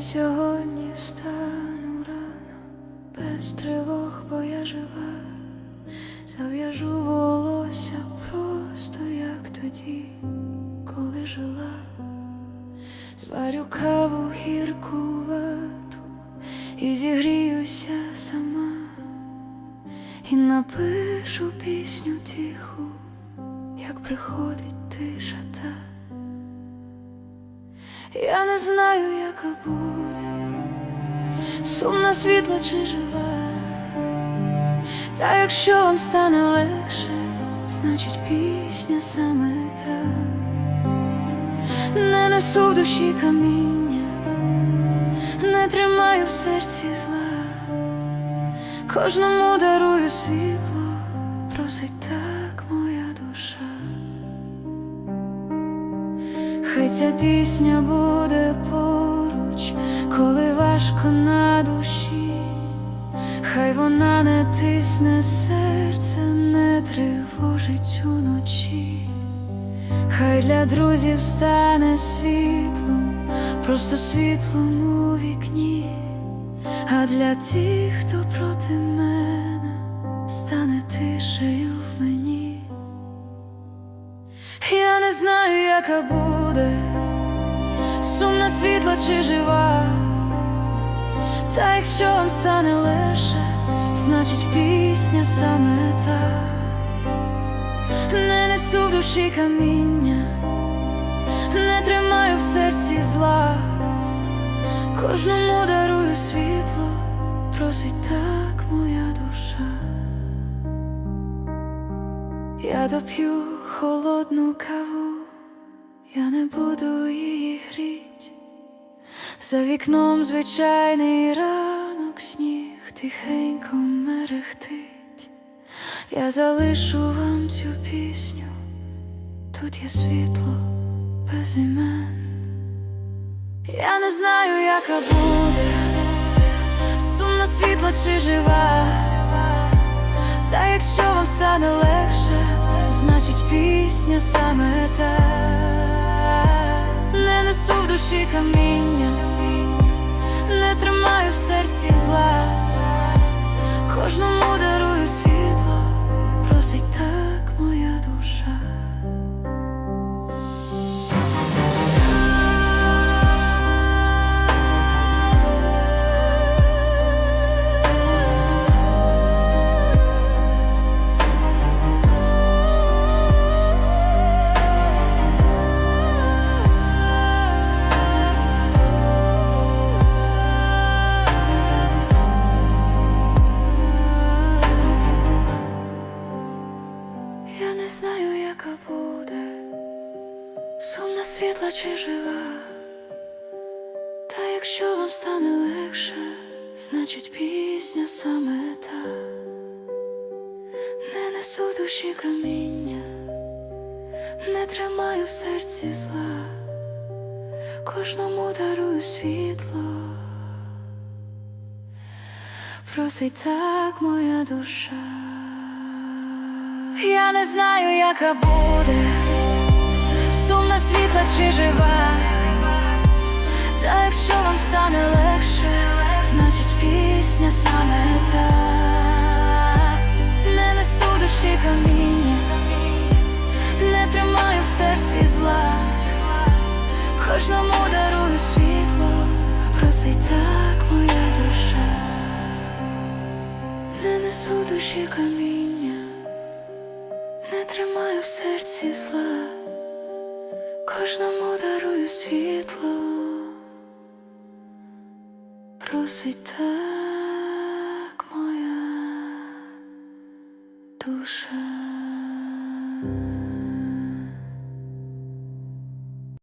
Сьогодні встану рано, без тривог, бо я жива, зав'яжу волосся просто як тоді, коли жила, зварю каву гірку вату і зігріюся сама, і напишу пісню тиху, як приходить тиша та. Я не знаю, яка буде, сумна світла чи жива. Та якщо вам стане легше, значить пісня саме та. Не несу в душі каміння, не тримаю в серці зла, кожному дарую світло, просить так Хай ця пісня буде поруч, коли важко на душі, хай вона не тисне серце, не тривожить уночі, хай для друзів стане світлом, просто світлом у вікні, а для тих, хто проти мене, стане тишею в мені. Я не знаю, яка буде, сумна світла чи жива. Та якщо вам стане легше, значить пісня саме та не несу в душі каміння, не тримаю в серці зла, кожному дарую світло, просить так моя душа. Я доп'ю холодну каву, я не буду її гріть. За вікном звичайний ранок, сніг тихенько мерехтить. Я залишу вам цю пісню, тут є світло без імен. Я не знаю, яка буде, сумна світла чи жива. Та якщо вам стане легше, значить пісня саме та не несу в душі каміння, не тримаю в серці зла, знаю, яка буде, сумна світла чи жива. Та якщо вам стане легше, значить пісня саме та не несу душі каміння, не тримаю в серці зла, кожному дарую світло. Просить так моя душа. Я не знаю, яка буде, сумна світла чи жива. Та якщо вам стане легше, значить пісня саме та не несу душі каміння, не тримаю в серці зла, кожному дарую світло, просить так моя душа, не несу душі каміння. Тримаю в серці зла, кожному дарую світло, просить так моя душа.